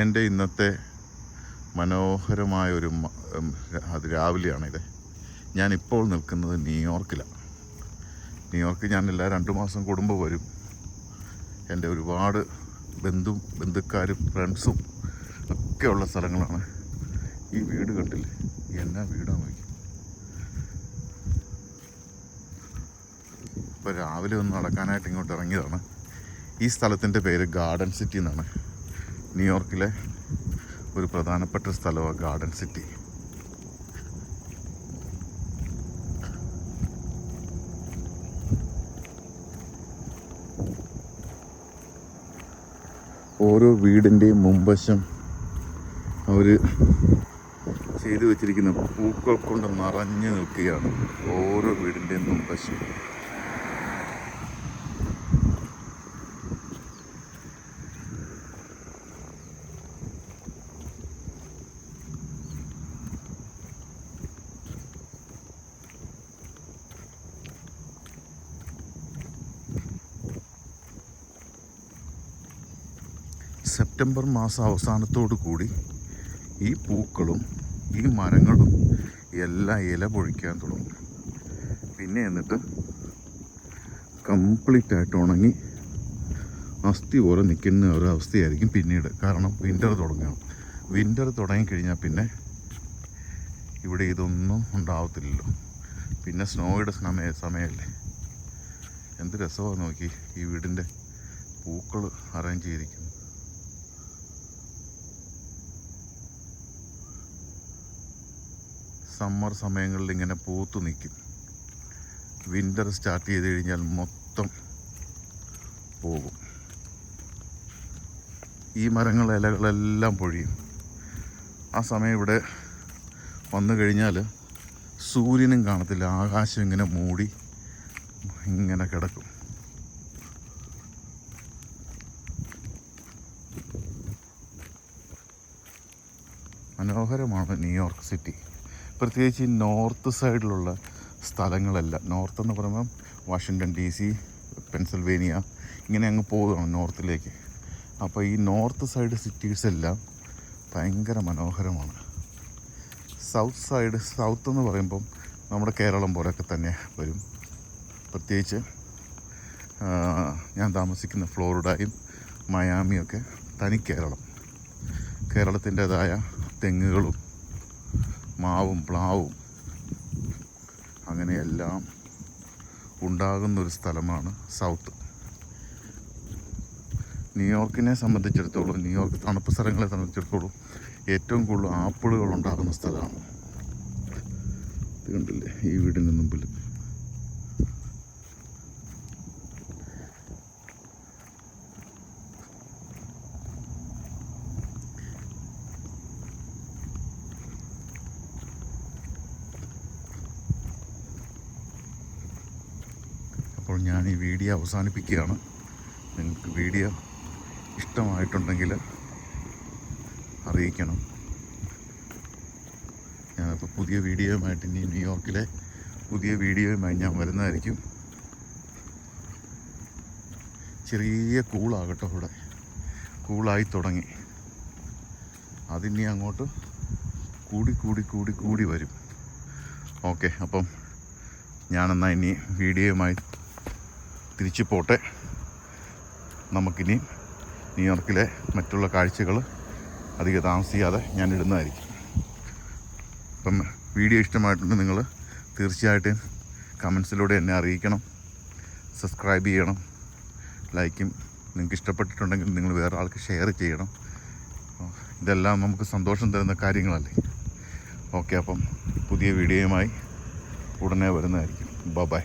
എന്റെ ഇന്നത്തെ മനോഹരമായ ഒരു അത് രാവിലെയാണിത്. ഞാനിപ്പോൾ നിൽക്കുന്നത് ന്യൂയോർക്കിലാണ് ന്യൂയോർക്ക് ഞാൻ എല്ലാ രണ്ട് മാസം കൂടുമ്പോൾ വരും. എന്റെ ഒരുപാട് ബന്ധു ബന്ധുക്കാരും ഫ്രണ്ട്സും ഒക്കെയുള്ള സ്ഥലങ്ങളാണ്. ഈ വീട് കണ്ടില്ലേ? എന്നാ വീടാണ് നോക്കി. ഇപ്പോൾ രാവിലെ ഒന്ന് നടക്കാനായിട്ട് ഇങ്ങോട്ട് ഇറങ്ങിയതാണ്. ഈ സ്ഥലത്തിന്റെ പേര് ഗാർഡൻ സിറ്റി എന്നാണ്. ന്യൂയോർക്കിലെ ഒരു പ്രധാനപ്പെട്ട സ്ഥലമാണ് ഗാർഡൻ സിറ്റി. ഓരോ വീടിന്റെയും മുമ്പശം അവർ ചെയ്തു വെച്ചിരിക്കുന്ന പൂക്കൾ കൊണ്ട് നിറഞ്ഞു നിൽക്കുകയാണ് ഓരോ വീടിന്റെയും മുമ്പശം സെപ്റ്റംബർ മാസ അവസാനത്തോടു കൂടി ഈ പൂക്കളും ഈ മരങ്ങളും എല്ലാം ഇല പൊഴിക്കാൻ തുടങ്ങും. പിന്നെ എന്നിട്ട് കംപ്ലീറ്റ് ആയിട്ട് ഉണങ്ങി അസ്ഥി പോലെ നിൽക്കുന്ന ഒരു അവസ്ഥയായിരിക്കും പിന്നീട്. കാരണം വിന്റർ തുടങ്ങണം. വിന്റർ തുടങ്ങിക്കഴിഞ്ഞാൽ പിന്നെ ഇവിടെ ഇതൊന്നും ഉണ്ടാവത്തില്ലല്ലോ. പിന്നെ സ്നോയുടെ സമയ സമയമല്ലേ? എന്ത് രസമാണ് നോക്കി ഈ വീടിന്റെ പൂക്കൾ അറേഞ്ച് ചെയ്തിരിക്കുന്നു സമ്മർ സമയങ്ങളിൽ ഇങ്ങനെ പൂത്തു നിൽക്കും. വിന്റർ സ്റ്റാർട്ട് ചെയ്ത് കഴിഞ്ഞാൽ മൊത്തം പോകും. ഈ മരങ്ങൾ ഇലകളെല്ലാം പൊഴിയും. ആ സമയം ഇവിടെ വന്നു കഴിഞ്ഞാൽ സൂര്യനും കാണത്തില്ല. ആകാശം ഇങ്ങനെ മൂടി ഇങ്ങനെ കിടക്കും. മനോഹരമാണ് ന്യൂയോർക്ക് സിറ്റി. പ്രത്യേകിച്ച് ഈ നോർത്ത് സൈഡിലുള്ള സ്ഥലങ്ങളല്ല. നോർത്ത് എന്ന് പറയുമ്പം വാഷിങ്ടൺ ഡി സി പെൻസിൽവേനിയ ഇങ്ങനെ അങ്ങ് പോവുകയാണ് നോർത്തിലേക്ക്. അപ്പോൾ ഈ നോർത്ത് സൈഡ് സിറ്റീസ് എല്ലാം ഭയങ്കര മനോഹരമാണ്. സൗത്ത് സൈഡ് സൗത്ത് എന്ന് പറയുമ്പം നമ്മുടെ കേരളം പോലെയൊക്കെ തന്നെ വരും. പ്രത്യേകിച്ച് ഞാൻ താമസിക്കുന്ന ഫ്ലോറിഡയും മയാമിയൊക്കെ തനി കേരളം. കേരളത്തിന്റേതായ തെങ്ങുകളും മാവും പ്ലാവും അങ്ങനെയെല്ലാം ഉണ്ടാകുന്നൊരു സ്ഥലമാണ് സൗത്ത്. ന്യൂയോർക്കിനെ സംബന്ധിച്ചിടത്തോളം ന്യൂയോർക്ക് തണുപ്പ് സ്ഥലങ്ങളെ സംബന്ധിച്ചിടത്തോളം ഏറ്റവും കൂടുതൽ ആപ്പിളുകൾ ഉണ്ടാകുന്ന സ്ഥലമാണ്. ഇത് കണ്ടില്ലേ? ഈ വീടിന് മുമ്പിൽ അപ്പോൾ ഞാൻ ഈ വീഡിയോ അവസാനിപ്പിക്കുകയാണ്. നിങ്ങൾക്ക് വീഡിയോ ഇഷ്ടമായിട്ടുണ്ടെങ്കിൽ അറിയിക്കണം. ഞാനപ്പോൾ പുതിയ വീഡിയോയുമായിട്ട് ഇനി ന്യൂയോർക്കിലെ പുതിയ വീഡിയോയുമായി ഞാൻ വരുന്നതായിരിക്കും. ചെറിയ കൂളാകട്ടോ ഇവിടെ. കൂളായി തുടങ്ങി. അതിനി അങ്ങോട്ട് കൂടി കൂടി കൂടി കൂടി വരും. ഓക്കെ അപ്പം ഞാനെന്നാൽ ഇനി വീഡിയോയുമായി തിരിച്ചു പോട്ടെ നമുക്കിനി ന്യൂയോർക്കിലെ മറ്റുള്ള കാഴ്ചകൾ അധികം താമസിക്കാതെ ഞാൻ ഇടുന്നതായിരിക്കും. അപ്പം വീഡിയോ ഇഷ്ടമായിട്ടുണ്ട് നിങ്ങൾ തീർച്ചയായിട്ടും കമൻസിലൂടെ എന്നെ അറിയിക്കണം. സബ്സ്ക്രൈബ് ചെയ്യണം. ലൈക്കും നിങ്ങൾക്ക് ഇഷ്ടപ്പെട്ടിട്ടുണ്ടെങ്കിൽ നിങ്ങൾ വേറെ ആൾക്ക് ഷെയർ ചെയ്യണം. ഇതെല്ലാം നമുക്ക് സന്തോഷം തരുന്ന കാര്യങ്ങളല്ലേ? ഓക്കെ അപ്പം പുതിയ വീഡിയോയുമായി ഉടനെ വരുന്നതായിരിക്കും. ബ ബൈ.